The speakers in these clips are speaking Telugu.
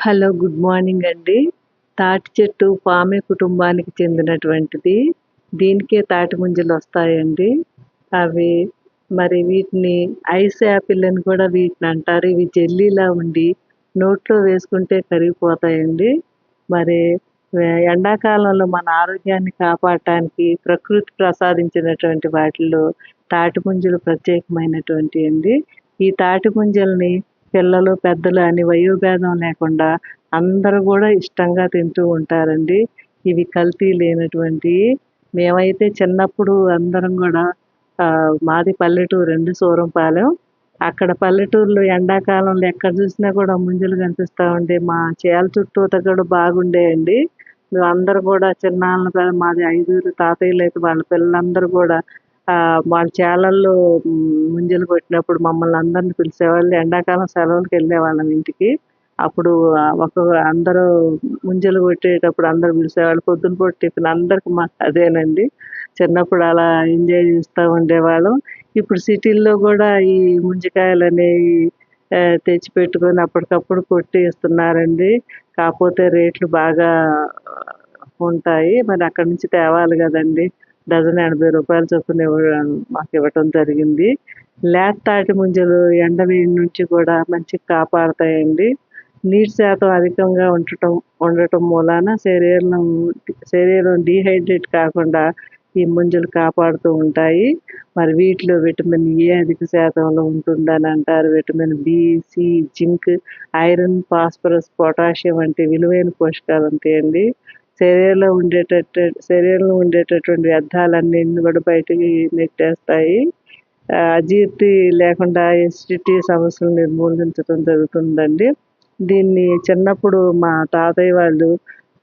హలో గుడ్ మార్నింగ్ అండి. తాటి చెట్టు పామె కుటుంబానికి చెందినటువంటిది. దీనికే తాటి ముంజలు వస్తాయండి. అవి మరి వీటిని ఐస్ యాపిల్ అని కూడా వీటిని అంటారు. ఇవి జెల్లీలా ఉండి నోట్లో వేసుకుంటే కరిగిపోతాయండి. మరి ఎండాకాలంలో మన ఆరోగ్యాన్ని కాపాడటానికి ప్రకృతి ప్రసాదించినటువంటి వాటిల్లో తాటి ముంజలు ప్రత్యేకమైనటువంటి అండి ఈ తాటి ముంజల్ని పిల్లలు పెద్దలు అని వయోభేదం లేకుండా అందరూ కూడా ఇష్టంగా తింటూ ఉంటారండి. ఇవి కల్తీ లేనటువంటి మేమైతే చిన్నప్పుడు అందరం కూడా మాది పల్లెటూరు అండి సూరంపాలెం. అక్కడ పల్లెటూరులో ఎండాకాలంలో ఎక్కడ చూసినా కూడా ముంజలు కనిపిస్తూ ఉండే మా చేల చుట్టూత కూడా బాగుండేయండి. మేము అందరూ కూడా చిన్నాళ్ళ మాది ఐదుగురు తాతయ్యలు అయితే వాళ్ళ పిల్లలందరూ కూడా వాళ్ళ చేలల్లో ముంజలు కొట్టినప్పుడు మమ్మల్ని అందరిని పిలిచేవాళ్ళు ఎండాకాలం సెలవులకు వెళ్ళేవాళ్ళం ఇంటికి. అప్పుడు ఒక అందరూ ముంజలు కొట్టేటప్పుడు అందరూ పిలిచేవాళ్ళు పొద్దున పూట టిఫిన్ అందరికి మాకు అదేనండి. చిన్నప్పుడు అలా ఎంజాయ్ చేస్తూ ఉండేవాళ్ళం. ఇప్పుడు సిటీల్లో కూడా ఈ ముంజికాయలు అనేవి తెచ్చిపెట్టుకొని అప్పటికప్పుడు కొట్టి ఇస్తున్నారండి కాకపోతే రేట్లు బాగా ఉంటాయి. మరి అక్కడి నుంచి తేవాలి కదండి. డజన్ ఎనభై రూపాయల చొప్పున ఇవ్వడం మాకు ఇవ్వటం జరిగింది. లేత తాటి ముంజలు ఎండ వేడి నుంచి కూడా మంచిగా కాపాడతాయండి. నీటి శాతం అధికంగా ఉండటం ఉండటం మూలాన శరీరం శరీరం డీహైడ్రేట్ కాకుండా ఈ ముంజలు కాపాడుతూ ఉంటాయి. మరి వీటిలో విటమిన్ ఏ అధిక శాతంలో ఉంటుందని అంటారు. Vitamin B C zinc iron phosphorus potassium వంటి విలువైన పోషకాలు ఉంటాయండి. శరీరంలో ఉండేటట్టు శరీరంలో ఉండేటటువంటి వ్యర్థాలన్నీ కూడా బయటికి నెట్టేస్తాయి. అజీర్తి లేకుండా ఎసిడిటీ సమస్యలు నిర్మూలించడం జరుగుతుందండి. దీన్ని చిన్నప్పుడు మా తాతయ్య వాళ్ళు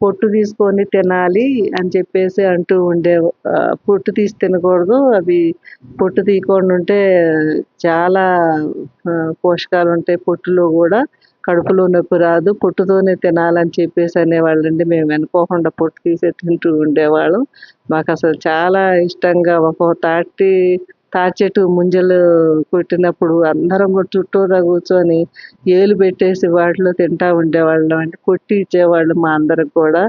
పొట్టు తీసుకొని తినాలి అని చెప్పేసి అంటూ ఉండే పొట్టు తీసి తినకూడదు. అవి పొట్టు తీయకుండా ఉంటే చాలా పోషకాలు ఉంటాయి పొట్టులో కూడా. కడుపులో నొప్పి రాదు పొట్టుతోనే తినాలని చెప్పేసి అనేవాళ్ళండి. మేము వెనుకోకుండా పొట్టు తీసే తింటూ ఉండేవాళ్ళం. మాకు అసలు చాలా ఇష్టంగా ఒక తాటి తాచెట్టు ముంజలు కొట్టినప్పుడు అందరం కూడా చుట్టూరా కూర్చొని ఏలు పెట్టేసి వాటిలో తింటా ఉండేవాళ్ళం అంటే కొట్టి ఇచ్చేవాళ్ళు మా అందరికి కూడా.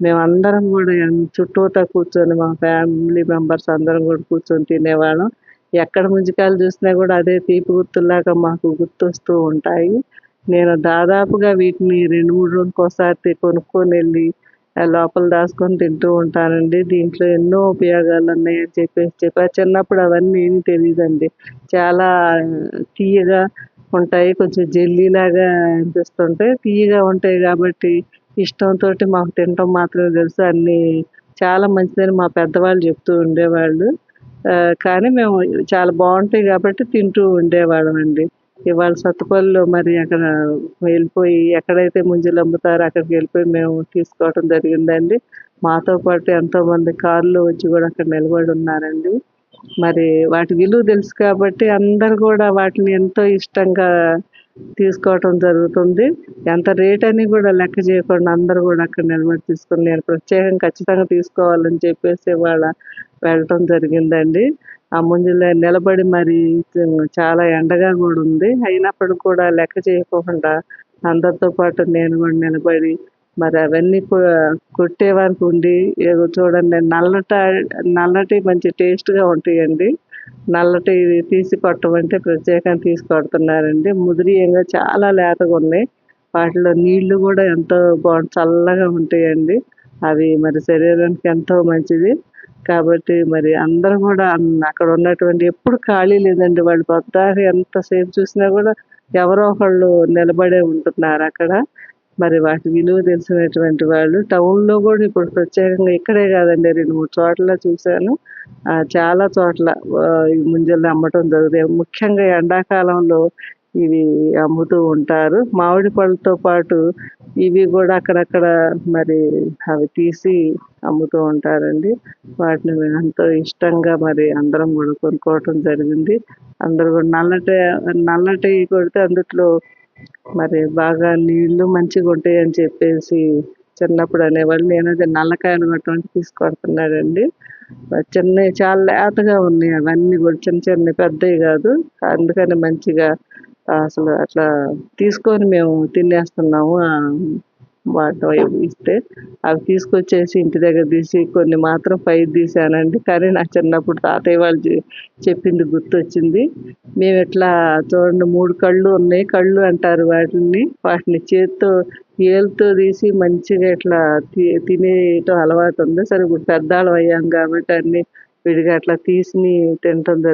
మేమందరం కూడా చుట్టూతా కూర్చొని మా ఫ్యామిలీ మెంబర్స్ అందరం కూడా కూర్చొని తినేవాళ్ళం. ఎక్కడ ముంజికాయలు చూసినా కూడా అదే తీపి గుర్తులాగా మాకు గుర్తొస్తూ ఉంటాయి. నేను దాదాపుగా వీటిని రెండు మూడు రోజులకు ఒకసారి కొనుక్కొని వెళ్ళి ఆ లోపల దాచుకొని తింటూ ఉంటానండి. దీంట్లో ఎన్నో ఉపయోగాలు ఉన్నాయని చెప్పేసి చెప్పారు చిన్నప్పుడు అవన్నీ ఏమి తెలియదండి చాలా తీయగా ఉంటాయి. కొంచెం జెల్లీ లాగా అనిపిస్తుంటాయి. తీయగా ఉంటాయి కాబట్టి ఇష్టంతో మాకు తినటం మాత్రమే తెలుసు. అన్నీ చాలా మంచిదని మా పెద్దవాళ్ళు చెప్తూ ఉండేవాళ్ళు. కానీ మేము చాలా బాగుంటాయి కాబట్టి తింటూ ఉండేవాళ్ళం అండి ఇవాళ సత్తుపల్లిలో మరి అక్కడ వెళ్ళిపోయి ఎక్కడైతే ముంజలు అమ్ముతారో అక్కడికి వెళ్ళిపోయి మేము తీసుకోవటం జరిగిందండి. మాతో పాటు ఎంతో మంది వచ్చి కూడా అక్కడ నిలబడి ఉన్నారండి. మరి వాటి విలువ తెలుసు కాబట్టి అందరు కూడా వాటిని ఎంతో ఇష్టంగా తీసుకోవటం జరుగుతుంది. ఎంత రేట్ అని కూడా లెక్క చేయకుండా అందరూ కూడా అక్కడ నిలబడి తీసుకుని నేను ప్రత్యేకంగా ఖచ్చితంగా తీసుకోవాలని చెప్పేసి వాళ్ళ వెళ్ళటం జరిగిందండి. ఆ ముంజులో నిలబడి మరి చాలా ఎండగా కూడా ఉంది. అయినప్పటికి కూడా లెక్క చేయకుండా అందరితో పాటు నేను కూడా నిలబడి మరి అవన్నీ కొట్టే కొట్టేవారికి ఉండి ఏదో చూడండి నల్లట నల్లటి మంచి టేస్ట్గా ఉంటాయండి. నల్లటి తీసి కొట్టమంటే ప్రత్యేకంగా తీసి కొడుతున్నారండి. ముదిరియంగా చాలా లేతగా ఉన్నాయి. వాటిలో నీళ్ళు కూడా ఎంతో బాగు చల్లగా ఉంటాయండి. అవి మరి శరీరానికి ఎంతో మంచిది. కాబట్టి మరి అందరూ కూడా అక్కడ ఉన్నటువంటి ఎప్పుడు ఖాళీ లేదండి వాళ్ళు. పొద్దాక ఎంతసేపు చూసినా కూడా ఎవరో ఒకళ్ళు నిలబడే ఉంటున్నారు అక్కడ. మరి వాటి విలువ తెలిసినటువంటి వాళ్ళు. టౌన్లో కూడా ఇప్పుడు ప్రత్యేకంగా ఇక్కడే కాదండి రెండు మూడు చోట్ల చూశాను. చాలా చోట్ల ఈ ముంజలు అమ్మటం జరుగుతుంది. ముఖ్యంగా ఎండాకాలంలో ఇవి అమ్ముతూ ఉంటారు. మామిడి పళ్ళతో పాటు ఇవి కూడా అక్కడక్కడ మరి అవి తీసి అమ్ముతూ ఉంటారండి. వాటిని ఎంతో ఇష్టంగా మరి అందరం కూడా కొనుక్కోవటం జరిగింది. అందరూ కూడా నల్లటి నల్లటి కొడితే అందుట్లో మరి బాగా నీళ్ళు మంచిగా ఉంటాయి అని చెప్పేసి చిన్నప్పుడు అనేవాళ్ళు. నేను అది నల్లకాయలు కొట్టమంటే తీసుకొడుతున్నాడండి చిన్నవి చాలా లేతగా ఉన్నాయి. అవన్నీ కూడా చిన్న చిన్న పెద్దవి కాదు. అందుకని మంచిగా అసలు అట్లా తీసుకొని మేము తినేస్తున్నాము వాటి ఇస్తే. అవి తీసుకొచ్చేసి ఇంటి దగ్గర తీసి కొన్ని మాత్రం పైకి తీసానండి. కానీ నా చిన్నప్పుడు తాతయ్య వాళ్ళు చెప్పింది గుర్తొచ్చింది. మేము ఇట్లా చూడండి మూడు కళ్ళు ఉన్నాయి. కళ్ళు అంటారు వాటిని. వాటిని చేత్తో ఏలుతో తీసి మంచిగా ఇట్లా తి- తినేయటం అలవాటు ఉంది. సరే ఇప్పుడు పెద్దవాళ్ళం అయ్యాం కాబట్టి అన్ని విడిగా అట్లా తీసి తింటుంది